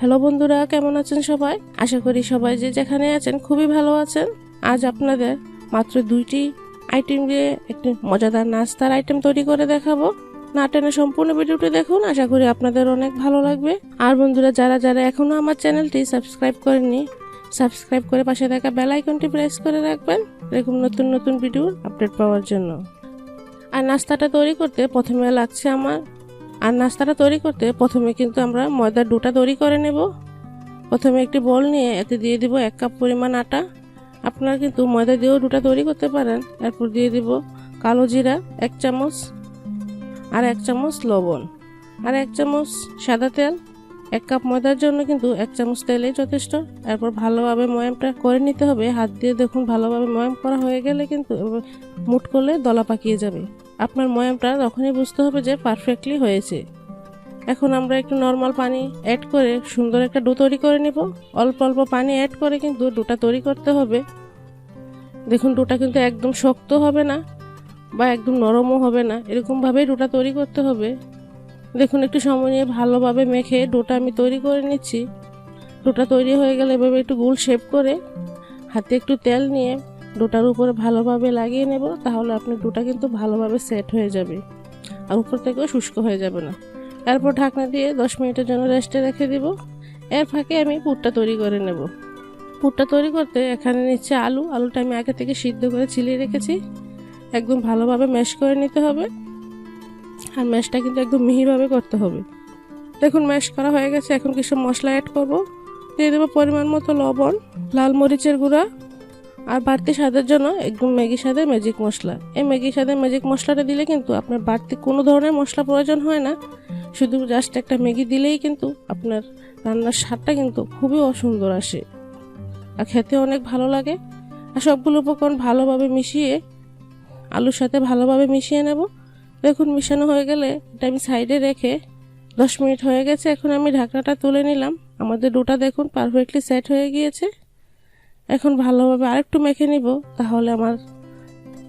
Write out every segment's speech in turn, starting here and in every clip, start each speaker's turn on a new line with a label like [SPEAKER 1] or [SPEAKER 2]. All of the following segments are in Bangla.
[SPEAKER 1] হ্যালো বন্ধুরা, কেমন আছেন সবাই? আশা করি সবাই যে যেখানে আছেন খুবই ভালো আছেন। আজ আপনাদের মাত্র দুইটি আইটেম দিয়ে একটি মজাদার নাস্তার আইটেম তৈরি করে দেখাবো। না টেনে সম্পূর্ণ ভিডিওটি দেখুন, আশা করি আপনাদের অনেক ভালো লাগবে। আর বন্ধুরা, যারা যারা এখনও আমার চ্যানেলটি সাবস্ক্রাইব করেননি, সাবস্ক্রাইব করে পাশে থাকা বেল আইকনটি প্রেস করে রাখবেন, এরকম নতুন নতুন ভিডিওর আপডেট পাওয়ার জন্য। আর নাস্তাটা তৈরি করতে প্রথমে লাগছে আমার আর নাস্তাটা তৈরি করতে প্রথমে কিন্তু আমরা ময়দার ডোটা তৈরি করে নেব। প্রথমে একটি বল নিয়ে এতে দিয়ে দিব এক কাপ পরিমাণ আটা। আপনারা কিন্তু ময়দা দিয়েও ডোটা তৈরি করতে পারেন। এরপর দিয়ে দিব কালো জিরা, এক চামচ আর এক চামচ লবণ আর এক চামচ সাদা তেল। এক কাপ ময়দার জন্য কিন্তু এক চামচ তেলেই যথেষ্ট। এরপর ভালোভাবে ময়ামটা করে নিতে হবে। হাত দিয়ে দেখুন ভালোভাবে ময়াম করা হয়ে গেলে কিন্তু মুট করলে দলা পাকিয়ে যাবে। আপনার ময়ামটা তখনই বুঝতে হবে যে পারফেক্টলি হয়েছে। এখন আমরা একটু নর্মাল পানি অ্যাড করে সুন্দর একটা ডো তৈরি করে নেব। অল্প অল্প পানি অ্যাড করে কিন্তু ডোটা তৈরি করতে হবে। দেখুন, ডোটা কিন্তু একদম শক্ত হবে না বা একদম নরমও হবে না। এরকমভাবেই ডোটা তৈরি করতে হবে। দেখুন, একটু সময় নিয়ে ভালোভাবে মেখে ডোটা আমি তৈরি করে নিচ্ছি। ডোটা তৈরি হয়ে গেলে এভাবে একটু গোল শেপ করে হাতে একটু তেল নিয়ে ডোটার উপরে ভালোভাবে লাগিয়ে নেব, তাহলে আপনি ডোটা কিন্তু ভালোভাবে সেট হয়ে যাবে আর উপর থেকেও শুষ্ক হয়ে যাবে না। এরপর ঢাকনা দিয়ে দশ মিনিটের জন্য রেস্টে রেখে দিব। এর ফাঁকে আমি পুরটা তৈরি করে নেব। পুরটা তৈরি করতে এখানে নিচ্ছে আলু। আলুটা আমি আগে থেকে সিদ্ধ করে ছিলিয়ে রেখেছি। একদম ভালোভাবে ম্যাশ করে নিতে হবে। আর ম্যাশটা কিন্তু একদম মিহিভাবে করতে হবে। দেখুন ম্যাশ করা হয়ে গেছে। এখন কিছু মশলা অ্যাড করব। দিয়ে দেবো পরিমাণ মতো লবণ, লাল মরিচের গুঁড়া আর বাড়তি স্বাদের জন্য একদম ম্যাগি স্বাদের ম্যাজিক মশলা। এই ম্যাগি স্বাদের ম্যাজিক মশলাটা দিলে কিন্তু আপনার বাড়তি কোনো ধরনের মশলা প্রয়োজন হয় না। শুধু জাস্ট একটা ম্যাগি দিলেই কিন্তু আপনার রান্নার স্বাদটা কিন্তু খুবই অসুন্দর আসে। আর খেতে অনেক ভালো লাগে। আর সবগুলো উপকরণ ভালোভাবে মিশিয়ে, আলুর সাথে ভালোভাবে মিশিয়ে নেব। দেখুন, মিশানো হয়ে গেলে এটা আমি সাইডে রেখে দশ মিনিট হয়ে গেছে। এখন আমি ঢাকনাটা তুলে নিলাম। আমাদের ডোটা দেখুন পারফেক্টলি সেট হয়ে গিয়েছে। এখন ভালোভাবে আরেকটু মেখে নিব, তাহলে আমার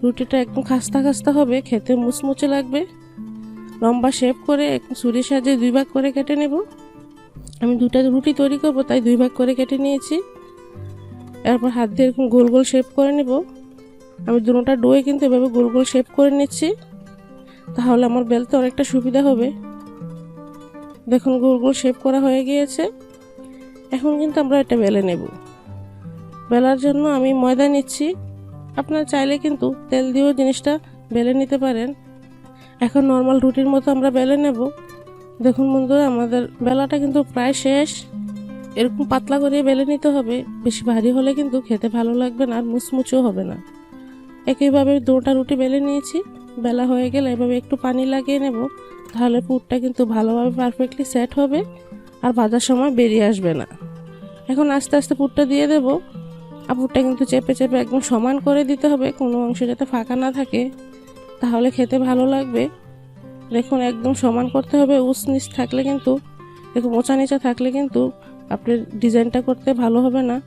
[SPEAKER 1] রুটিটা একদম খাস্তা খাস্তা হবে, খেতে মুচমুচে লাগবে। লম্বা শেপ করে একটু ছুরির সাহায্যে দুই ভাগ করে কেটে নেব। আমি দুটা রুটি তৈরি করব, তাই দুই ভাগ করে কেটে নিয়েছি। এরপর হাত দিয়ে এরকম গোল গোল শেপ করে নেব। আমি দুটোটা ডোয়ে কিন্তু এভাবে গোল গোল শেপ করে নিচ্ছি, তাহলে আমার বেলতে অনেকটা সুবিধা হবে। দেখুন, গোল গোল শেপ করা হয়ে গিয়েছে। এখন কিন্তু আমরা এটা বেলে নেব। বেলার জন্য আমি ময়দা নিচ্ছি। আপনার চাইলে কিন্তু তেল দিয়েও জিনিসটা বেলে নিতে পারেন। এখন নর্মাল রুটির মতো আমরা বেলে নেব। দেখুন বন্ধুরা, আমাদের বেলাটা কিন্তু প্রায় শেষ। এরকম পাতলা করে বেলে নিতে হবে। বেশি ভারী হলে কিন্তু খেতে ভালো লাগবে না আর মুচমুচও হবে না। একইভাবে দুটা রুটি বেলে নিয়েছি। বেলা হয়ে গেলে এভাবে একটু পানি লাগিয়ে নেব। তাহলে পুরটা কিন্তু ভালোভাবে পারফেক্টলি সেট হবে। আর ভাজার সময় বেরিয়ে আসবে না। এখন আস্তে আস্তে পুরটা দিয়ে দেব। আর পুরটা কিন্তু চেপে চেপে একদম সমান করে দিতে হবে। কোনো অংশ যাতে ফাঁকা না থাকে। তাহলে খেতে ভালো লাগবে। দেখুন, একদম সমান করতে হবে। উস নিচ থাকলে কিন্তু, দেখুন, মোচা নিচা থাকলে কিন্তু আপনার ডিজাইনটা করতে ভালো হবে না।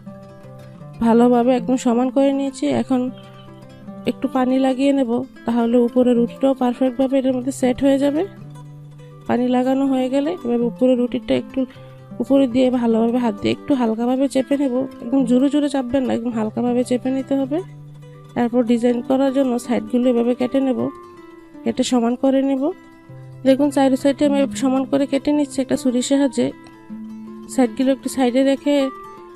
[SPEAKER 1] ভালোভাবে একদম সমান করে নিয়েছি। এখন একটু পানি লাগিয়ে নেব। তাহলে উপরে রুটিটাও পারফেক্টভাবে এটার মধ্যে সেট হয়ে যাবে। পানি লাগানো হয়ে গেলে এবার উপরে রুটিটা একটু উপরে দিয়ে ভালোভাবে হাত দিয়ে একটু হালকাভাবে চেপে নেব। একদম জোরে জোরে চাপবেন না, একদম হালকাভাবে চেপে নিতে হবে। তারপর ডিজাইন করার জন্য সাইডগুলো এভাবে কেটে নেব। কেটে সমান করে নেব। দেখুন, চারি সাইডে আমি সমান করে কেটে নিচ্ছি একটা ছুরির সাহায্যে। সাইডগুলো একটু সাইডে রেখে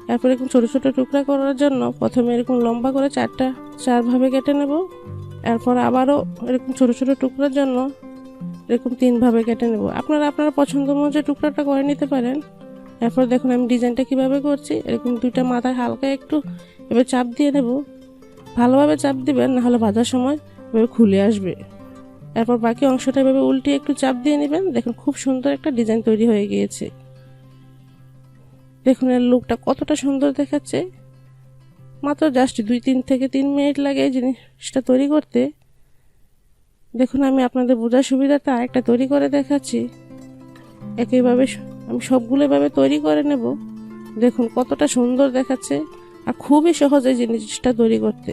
[SPEAKER 1] এরপর এরকম ছোটো ছোটো টুকরা করার জন্য প্রথমে এরকম লম্বা করে চারটা চারভাবে কেটে নেব। এরপর আবারও এরকম ছোটো ছোটো টুকরার জন্য এরকম তিনভাবে কেটে নেব। আপনারা আপনারা পছন্দ অনুযায়ী টুকরাটা করে নিতে পারেন এরপর দেখুন আমি ডিজাইনটা কীভাবে করছি। এরকম দুইটা মাথায় হালকা একটু এবার চাপ দিয়ে নেব। ভালোভাবে চাপ দিবেন নাহলে ভাজার সময় এভাবে খুলে আসবে। এরপর বাকি অংশটা এভাবে উল্টে একটু চাপ দিয়ে নেবেন। দেখুন খুব সুন্দর একটা ডিজাইন তৈরি হয়ে গিয়েছে। দেখুন এর লুকটা কতটা সুন্দর দেখাচ্ছে। মাত্র জাস্ট দুই, তিন থেকে তিন মিনিট লাগে এই জিনিসটা তৈরি করতে। দেখুন আমি আপনাদের বোঝার সুবিধাটা আরেকটা তৈরি করে দেখাচ্ছি। একইভাবে আমি সবগুলো এভাবে তৈরি করে নেব। দেখুন কতটা সুন্দর দেখাচ্ছে আর খুবই সহজ এই জিনিসটা তৈরি করতে।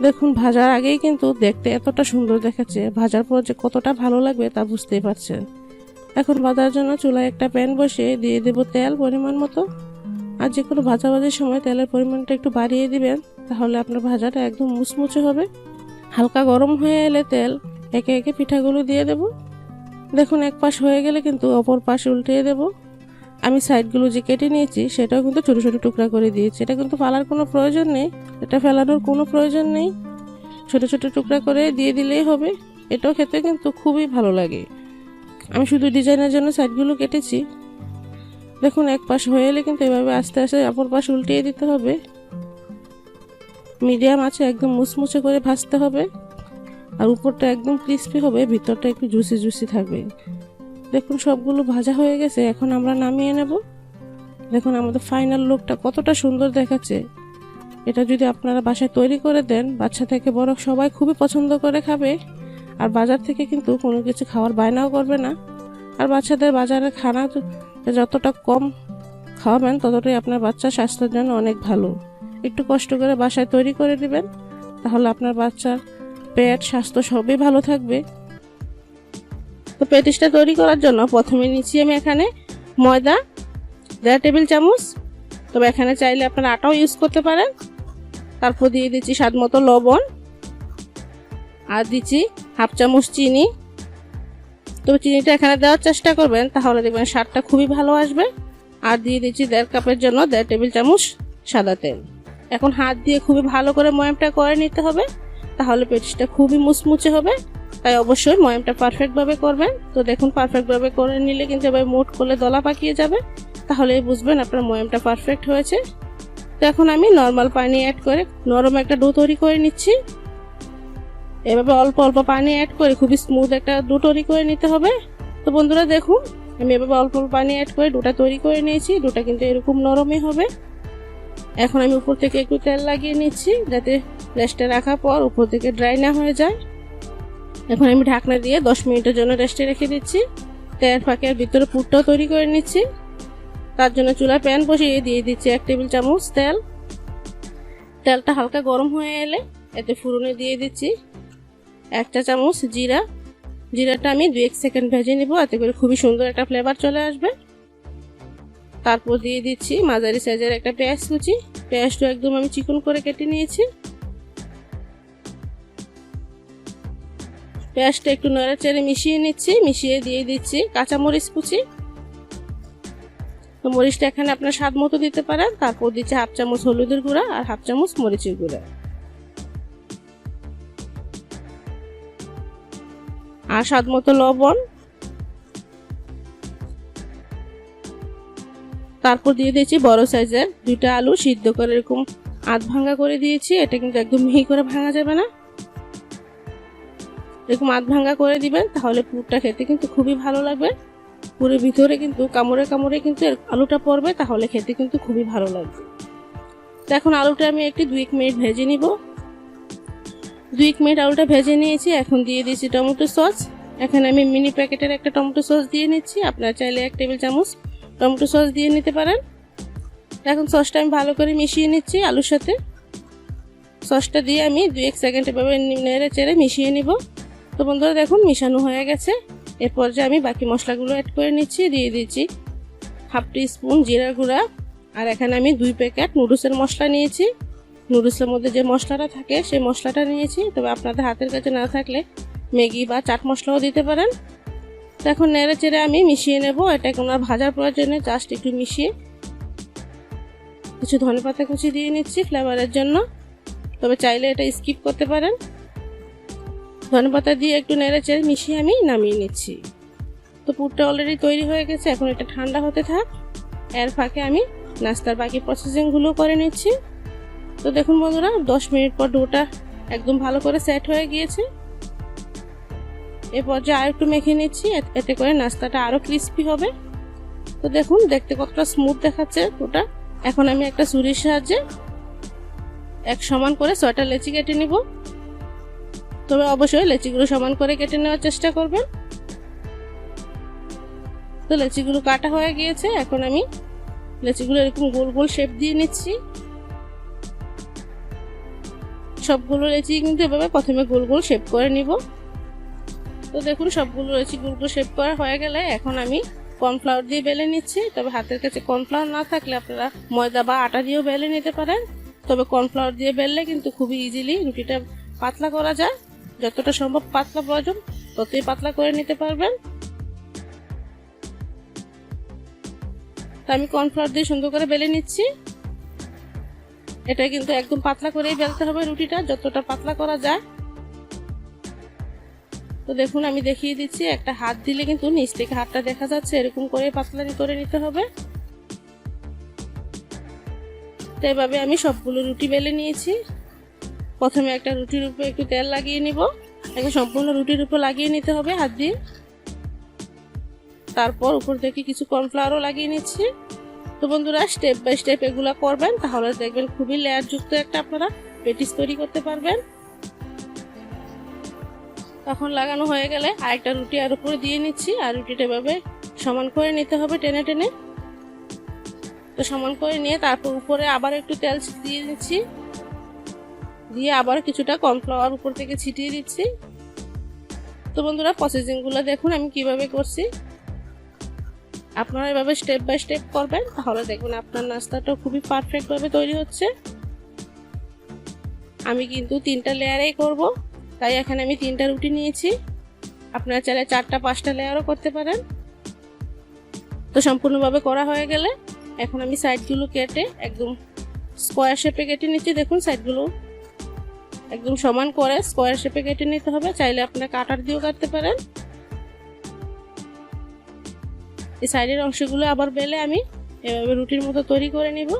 [SPEAKER 1] দেখুন ভাজার আগেই কিন্তু দেখতে এতটা সুন্দর দেখাচ্ছে, ভাজার পর যে কতটা ভালো লাগবে তা বুঝতেই পারছেন। এখন ভাজার জন্য চুলায় একটা প্যান বসিয়ে দিয়ে দেব তেল পরিমাণ মতো। আর যে কোনো ভাজা ভাজার সময় তেলের পরিমাণটা একটু বাড়িয়ে দিবেন, তাহলে আপনার ভাজাটা একদম মুচমুচে হবে। হালকা গরম হয়ে এলে তেল একে একে পিঠাগুলো দিয়ে দেব। দেখুন, এক পাশ হয়ে গেলে কিন্তু অপর পাশ উল্টিয়ে দেব। আমি সাইডগুলো যে কেটে নিয়েছি, সেটাও কিন্তু ছোটো ছোটো টুকরা করে দিয়েছি। এটা কিন্তু ফালার কোনো প্রয়োজন নেই। এটা ফেলানোর কোনো প্রয়োজন নেই। ছোটো ছোটো টুকরা করে দিয়ে দিলেই হবে। এটাও খেতে কিন্তু খুবই ভালো লাগে। আমি শুধু ডিজাইনের জন্য সাইডগুলো কেটেছি। দেখুন, এক পাশ হয়ে এলে কিন্তু এভাবে আস্তে আস্তে অপর পাশ উল্টিয়ে দিতে হবে। মিডিয়াম আছে, একদম মুচমুচে করে ভাজতে হবে। আর উপরটা একদম ক্রিস্পি হবে, ভিতরটা একটু জুসি জুসি থাকবে। দেখুন, সবগুলো ভাজা হয়ে গেছে, এখন আমরা নামিয়ে নেব। দেখুন, আমাদের ফাইনাল লুকটা কতটা সুন্দর দেখাচ্ছে। এটা যদি আপনারা বাসায় তৈরি করে দেন, বাচ্চা থেকে বড় সবাই খুবই পছন্দ করে খাবে। আর বাজার থেকে কিন্তু কোনো কিছু খাওয়ার বায়নাও করবে না। আর বাচ্চাদের বাজারে খানা যতটা কম খাওয়াবেন, ততটাই আপনার বাচ্চার স্বাস্থ্যের জন্য অনেক ভালো। একটু কষ্ট করে বাসায় তৈরি করে দিবেন, তাহলে আপনার বাচ্চার পেট, স্বাস্থ্য সবই ভালো থাকবে। তো পেটিসটা তৈরি করার জন্য প্রথমে নিচ্ছি আমি এখানে ময়দা, দেড় টেবিল চামচ। তবে এখানে চাইলে আপনারা আটাও ইউজ করতে পারেন। তারপর দিয়ে দিচ্ছি স্বাদ মতো লবণ। আর দিচ্ছি হাফ চামচ চিনি। তবে চিনিটা এখানে দেওয়ার চেষ্টা করবেন, তাহলে দেখবেন স্বাদটা খুবই ভালো আসবে। আর দিয়ে দিচ্ছি দেড় কাপের জন্য দেড় টেবিল চামচ সাদা তেল। এখন হাত দিয়ে খুবই ভালো করে ময়ামটা করে নিতে হবে। তাহলে পেটিসটা খুবই মুচমুচে হবে। তাই অবশ্যই ময়ামটা পারফেক্টভাবে করবেন। তো দেখুন পারফেক্টভাবে করে নিলে কিন্তু এবার মোট করলে দলা পাকিয়ে যাবে। তাহলে বুঝবেন আপনার ময়ামটা পারফেক্ট হয়েছে। তো এখন আমি নর্মাল পানি অ্যাড করে নরম একটা ডো তৈরি করে নিচ্ছি। এভাবে অল্প অল্প পানি অ্যাড করে খুবই স্মুথ একটা ডো তৈরি করে নিতে হবে। তো বন্ধুরা দেখুন, আমি এভাবে অল্প অল্প পানি অ্যাড করে ডোটা তৈরি করে নিয়েছি। ডোটা কিন্তু এরকম নরমই হবে। এখন আমি উপর থেকে একটু তেল লাগিয়ে নিচ্ছি, যাতে রেস্টে রাখার পর উপর থেকে ড্রাই না হয়ে যায়। এখন আমি ঢাকনা দিয়ে দশ মিনিটের জন্য রেস্টে রেখে দিচ্ছি। তেল ফাঁকে আর ভিতরে পুরটাও তৈরি করে নিচ্ছি। তার জন্য চুলায় প্যান বসিয়ে দিয়ে দিচ্ছি এক টেবিল চামচ তেল। তেলটা হালকা গরম হয়ে এলে এতে ফুরনে দিয়ে দিচ্ছি এক চা চামচ জিরা। জিরাটা আমি দু এক সেকেন্ড ভেজে নিব, এতে করে খুবই সুন্দর একটা ফ্লেভার চলে আসবে। তারপর দিয়ে দিচ্ছি মাঝারি সাইজের একটা পেঁয়াজ কুচি। পেঁয়াজটা একদম আমি চিকন করে কেটে নিয়েছি। পেঁয়াজটা একটু নড়ে চেড়ে মিশিয়ে নিচ্ছি, মিশিয়ে দিয়ে দিচ্ছি কাঁচামরিচ কুচি। তো মরিচটা এখানে আপনার স্বাদ মতো দিতে পারেন। তারপর দিচ্ছি হাফ চামচ হলুদের গুঁড়া আর হাফ চামচ মরিচের গুঁড়া। আর স্বাদ মতো লবণ তারপর দিয়ে দিয়েছি বড় সাইজের দুইটা আলু সিদ্ধ করে এরকম আধ ভাঙা করে দিয়েছি। এটা কিন্তু একদম মিহি করে ভাঙা যাবে না। এরকম আধ ভাঙা করে দিবেন, তাহলে পুরটা খেতে কিন্তু খুবই ভালো লাগবে। পুরের ভিতরে কিন্তু কামড়ে কামড়ে কিন্তু আলুটা পড়বে, তাহলে খেতে কিন্তু খুবই ভালো লাগবে। তো এখন আলুটা আমি একটি দুই এক মিনিট ভেজে নিব। দুই এক মিনিট আলুটা ভেজে নিয়েছি, এখন দিয়ে দিয়েছি টমেটো সস। এখানে আমি মিনি প্যাকেটের একটা টমেটো সস দিয়ে নিচ্ছি। আপনারা চাইলে এক টেবিল চামচ টমেটো সস দিয়ে নিতে পারেন। এখন সসটা আমি ভালো করে মিশিয়ে নিচ্ছি আলুর সাথে। সসটা দিয়ে আমি দুই এক সেকেন্ড এভাবে নেড়ে চেড়ে মিশিয়ে নিব। তো বন্ধুরা দেখুন, মিশানো হয়ে গেছে। এরপর যে আমি বাকি মশলাগুলো অ্যাড করে নিচ্ছি, দিয়ে দিচ্ছি হাফ টি স্পুন জিরা গুঁড়া। আর এখানে আমি দুই প্যাকেট নুডলসের মশলা নিয়েছি। নুডলসের মধ্যে যে মশলাটা থাকে, সেই মশলাটা নিয়েছি। তবে আপনাদের হাতের কাছে না থাকলে ম্যাগি বা চাট মশলাও দিতে পারেন। তো এখন নেড়ে চেড়ে আমি মিশিয়ে নেব। এটা কোনো ভাজার প্রয়োজনে জাস্ট একটু মিশিয়ে কিছু ধনেপাতা কুচি দিয়ে নিচ্ছি ফ্লেভারের জন্য। তবে চাইলে এটা স্কিপ করতে পারেন। ধনেপাতা দিয়ে একটু নেড়ে চেড়ে মিশিয়ে আমি নামিয়ে নিচ্ছি। তো পুরটা অলরেডি তৈরি হয়ে গেছে, এখন এটা ঠান্ডা হতে থাক। এর ফাঁকে আমি নাস্তার বাকি প্রসেসিংগুলো করে নিচ্ছি। তো দেখুন বন্ধুরা, দশ মিনিট পর ডোটা একদম ভালো করে সেট হয়ে গিয়েছে। এ পর্যায়ে আর একটু মেখে নিচ্ছি এতে করে নাস্তাটা আরও ক্রিস্পি হবে। তো দেখুন, দেখতে কতটা স্মুথ দেখাচ্ছে ওটা। এখন আমি একটা ছুরির সাহায্যে এক সমান করে ছয়টা লেচি কেটে নিব। তবে অবশ্যই লেচিগুলো সমান করে কেটে নেওয়ার চেষ্টা করবেন। তো লেচিগুলো কাটা হয়ে গিয়েছে, এখন আমি লেচিগুলো এরকম গোল গোল শেপ দিয়ে নিচ্ছি। সবগুলো লেচি কিন্তু এভাবে প্রথমে গোল গোল শেপ করে নিব। তো দেখুন, সবগুলো রয়েছে গুলগুলো শেপ করা হয়ে গেলে এখন আমি কর্নফ্লাওয়ার দিয়ে বেলে নিচ্ছি। তবে হাতের কাছে কর্নফ্লাওয়ার না থাকলে আপনারা ময়দা বা আটা দিয়েও বেলে নিতে পারেন। তবে কর্নফ্লাওয়ার দিয়ে বেললে কিন্তু খুবই ইজিলি রুটিটা পাতলা করা যায়। যতটা সম্ভব পাতলা প্রয়োজন, ততই পাতলা করে নিতে পারবেন। তা আমি কর্নফ্লাওয়ার দিয়ে সুন্দর করে বেলে নিচ্ছি। এটা কিন্তু একদম পাতলা করেই বেলতে হবে রুটিটা, যতটা পাতলা করা যায়। তো দেখুন, আমি দেখিয়ে দিচ্ছি, একটা হাত দিলে কিন্তু নিচ থেকে হাতটা দেখা যাচ্ছে, এরকম করে পাতলা করে নিতে হবে। তো এভাবে আমি সবগুলো রুটি বেলে নিয়েছি। প্রথমে একটা রুটির উপরে একটু তেল লাগিয়ে নিব। একদম সম্পূর্ণ রুটির উপর লাগিয়ে নিতে হবে হাত দিয়ে। তারপর উপর থেকে কিছু কর্নফ্লাওয়ারও লাগিয়ে নিচ্ছি। তো বন্ধুরা, স্টেপ বাই স্টেপ এগুলো করবেন, তাহলে দেখবেন খুবই লেয়ার যুক্ত একটা আপনারা পেটিস তৈরি করতে পারবেন। তখন লাগানো হয়ে গেলে আরেকটা রুটি আর উপরে দিয়ে নিচ্ছি, আর রুটিটা এভাবে সমান করে নিতে হবে টেনে টেনে। তো সমান করে নিয়ে তারপর উপরে আবার একটু তেল দিয়ে দিচ্ছি। দিয়ে আবার কিছুটা কর্নফ্লাওয়ার উপর থেকে ছিটিয়ে দিচ্ছি। তো বন্ধুরা প্রসেসিংগুলো দেখুন আমি কীভাবে করছি। আপনারা এভাবে স্টেপ বাই স্টেপ করবেন, তাহলে দেখবেন আপনার নাস্তাটা খুবই পারফেক্টভাবে তৈরি হচ্ছে। আমি কিন্তু তিনটা লেয়ারেই করব। তাই এখানে আমি তিনটা রুটি নিয়েছি। আপনারা চাইলে চারটা, পাঁচটা লেয়ারও করতে পারেন। তো সম্পূর্ণভাবে করা হয়ে গেলে এখন আমি সাইডগুলো কেটে একদম স্কোয়ার শেপে কেটে নিচ্ছি। দেখুন, সাইডগুলো একদম সমান করে স্কোয়ার শেপে কেটে নিতে হবে। চাইলে আপনারা কাটার দিয়েও কাটতে পারেন। এই সাইডের অংশগুলো আবার বেলে আমি এভাবে রুটির মতো তৈরি করে নিব।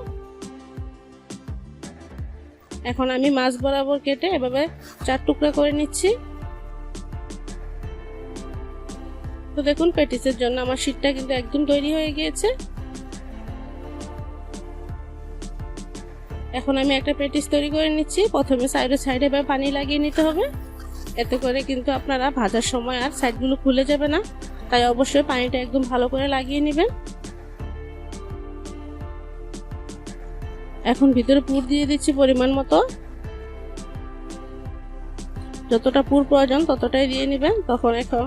[SPEAKER 1] এখন আমি মাছ বরাবর কেটে এভাবে চার টুকরা করে নিচ্ছি। তো দেখুন, পেটিসের জন্য আমার শীটটা কিন্তু একদম তৈরি হয়ে গিয়েছে। এখন আমি একটা পেটিস তৈরি করে নিচ্ছি। প্রথমে সাইডে সাইডে এভাবে পানি লাগিয়ে নিতে হবে। এতে করে কিন্তু আপনারা ভাজার সময় আর সাইডগুলো খুলে যাবে না। তাই অবশ্যই পানিটা একদম ভালো করে লাগিয়ে নেবেন। এখন ভিতরে পুর দিয়ে দিচ্ছি পরিমাণ মতো। যতটা পুর প্রয়োজন ততটাই দিয়ে নেবেন। তখন এখন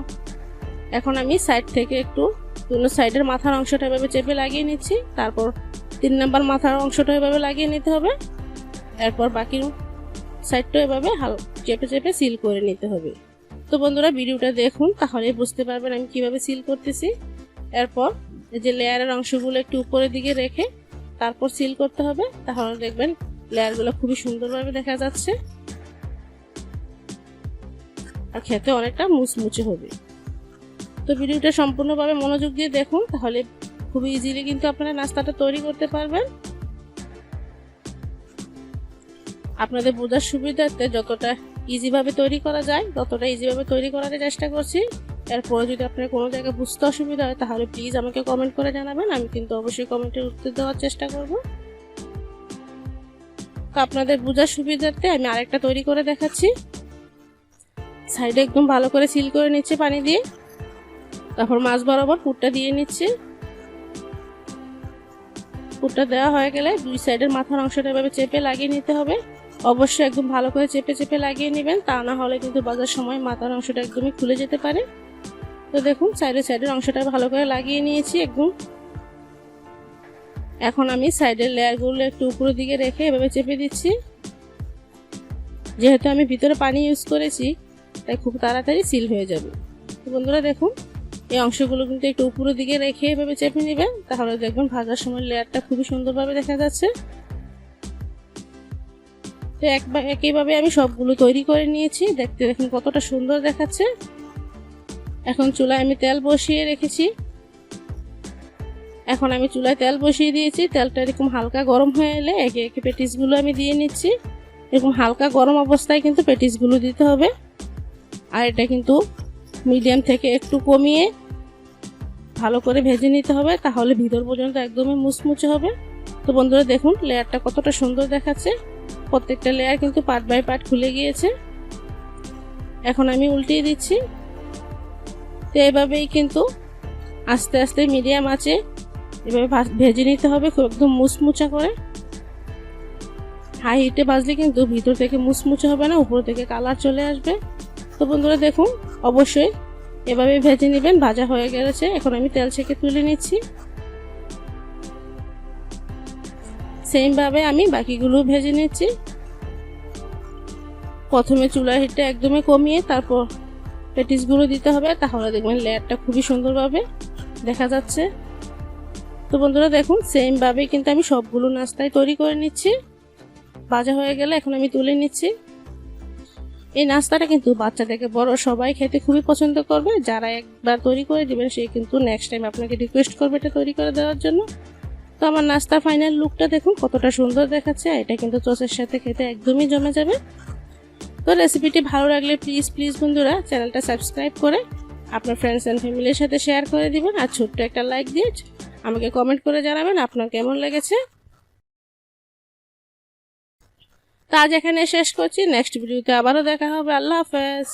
[SPEAKER 1] এখন আমি সাইড থেকে একটু দুনো সাইডের মাথার অংশটা এভাবে চেপে লাগিয়ে নিচ্ছি। তারপর তিন নাম্বার মাথার অংশটা এভাবে লাগিয়ে নিতে হবে। এরপর বাকি সাইডটা এভাবে হাল, চেপে চেপে সিল করে নিতে হবে। তো বন্ধুরা, ভিডিওটা দেখুন, তাহলে বুঝতে পারবেন আমি কীভাবে সিল করতেছি। এরপর যে লেয়ারের অংশগুলো একটু উপরের দিকে রেখে তারপর সিল করতে হবে। তাহলে দেখবেন লেয়ারগুলো খুবই সুন্দরভাবে দেখা যাচ্ছে। আর খেতে অনেকটা মুচমুচে হবে। তো ভিডিওটা সম্পূর্ণভাবে মনোযোগ দিয়ে দেখুন, তাহলে খুবই ইজিলি কিন্তু আপনারা নাস্তাটা তৈরি করতে পারবেন। আপনাদের বোঝার সুবিধার্থে যতটা ইজিভাবে তৈরি করা যায়, ততটা ইজিভাবে তৈরি করার চেষ্টা করছি। এরপরে যদি আপনার কোনো জায়গায় বুঝতে অসুবিধা হয়, তাহলে প্লিজ আমাকে কমেন্ট করে জানাবেন, আমি কিন্তু অবশ্যই কমেন্টের উত্তর দেওয়ার চেষ্টা করব। তো আপনাদের বোঝার সুবিধার্থে আমি আরেকটা তৈরি করে দেখাচ্ছি। সাইডে একদম ভালো করে সিল করে নিচ্ছে পানি দিয়ে। তারপর মাছ বরাবর পুরটা দিয়ে নিচ্ছি। পুরটা দেওয়া হয়ে গেলে দুই সাইডের মাথার অংশটা এভাবে চেপে লাগিয়ে নিতে হবে। অবশ্যই একদম ভালো করে চেপে চেপে লাগিয়ে নেবেন, তা না হলে কিন্তু বাজার সময় মাথার অংশটা একদমই খুলে যেতে পারে। তো দেখুন সাইডের সাইডের অংশটা ভালো করে লাগিয়ে নিয়েছি একদম। এখন আমি সাইডের লেয়ারগুলো একটু উপরের দিকে রেখে এভাবে চেপে দিচ্ছি। যেহেতু আমি ভিতরে পানি ইউজ করেছি, তাই খুব তাড়াতাড়ি সিল হয়ে যাবে। তো বন্ধুরা দেখুন, এই অংশগুলো কিন্তু একটু উপরের দিকে রেখে এভাবে চেপে নেবেন, তাহলে দেখবেন ভাজার সময় লেয়ারটা খুবই সুন্দরভাবে দেখা যাচ্ছে। তো একবার একইভাবে আমি সবগুলো তৈরি করে নিয়েছি, দেখতে দেখুন কতটা সুন্দর দেখাচ্ছে। এখন চুলায় আমি তেল বসিয়ে রেখেছি। এখন আমি চুলায় তেল বসিয়ে দিয়েছি। তেলটা এরকম হালকা গরম হয়ে এলে একে একে পেটিসগুলো আমি দিয়ে নিচ্ছি। এরকম হালকা গরম অবস্থায় কিন্তু পেটিসগুলো দিতে হবে। আর এটা কিন্তু মিডিয়াম থেকে একটু কমিয়ে ভালো করে ভেজে নিতে হবে, তাহলে ভিতর পর্যন্ত একদমই মুচমুচে হবে। তো বন্ধুরা, দেখুন, লেয়ারটা কতটা সুন্দর দেখাচ্ছে। প্রত্যেকটা লেয়ার কিন্তু পার্ট বাই পার্ট খুলে গিয়েছে। এখন আমি উল্টিয়ে দিচ্ছি। তো এভাবেই কিন্তু আস্তে আস্তে মিডিয়াম আছে। এভাবে ভেজে নিতে হবে, খুব একদম মুচমুচা করে। হাই হিটে বাজলে কিন্তু ভিতর থেকে মুচমুচে হবে না, উপর থেকে কালার চলে আসবে। তো বন্ধুরা দেখুন, অবশ্যই এভাবে ভেজে নেবেন, ভাজা হয়ে গেছে। এখন আমি তেল ছেঁকে তুলে নিচ্ছি। সেমভাবে আমি বাকিগুলো ভেজে নিচ্ছি। প্রথমে চুলার হিটটা একদমই কমিয়ে তারপর পেটিসগুলো দিতে হবে, তাহলে দেখবেন লেয়ারটা খুবই সুন্দরভাবে দেখা যাচ্ছে। তো বন্ধুরা দেখুন সেমভাবে কিন্তু আমি সবগুলো নাস্তায় তৈরি করে নিচ্ছি। ভাজা হয়ে গেলে এখন আমি তুলে নিচ্ছি। এই নাস্তাটা কিন্তু বাচ্চা থেকে বড় সবাই খেতে খুবই পছন্দ করবে। যারা একবার তৈরি করে দিবেন, সে কিন্তু নেক্সট টাইম আপনাকে রিকোয়েস্ট করবে এটা তৈরি করে দেওয়ার জন্য। তো আমার নাস্তা ফাইনাল লুকটা দেখুন, কতটা সুন্দর দেখাচ্ছে। এটা কিন্তু চসের সাথে খেতে একদমই জমে যাবে। তো রেসিপিটি ভালো লাগলে প্লিজ প্লিজ বন্ধুরা চ্যানেলটা সাবস্ক্রাইব করে আপনার ফ্রেন্ডস অ্যান্ড ফ্যামিলির সাথে শেয়ার করে দিবেন আর ছোট্ট একটা লাইক দিয়ে আমাকে কমেন্ট করে জানাবেন আপনার কেমন লেগেছে। তো আজ এখানে শেষ করছি। নেক্সট ভিডিওতে আবারও দেখা হবে। আল্লাহ হাফেজ।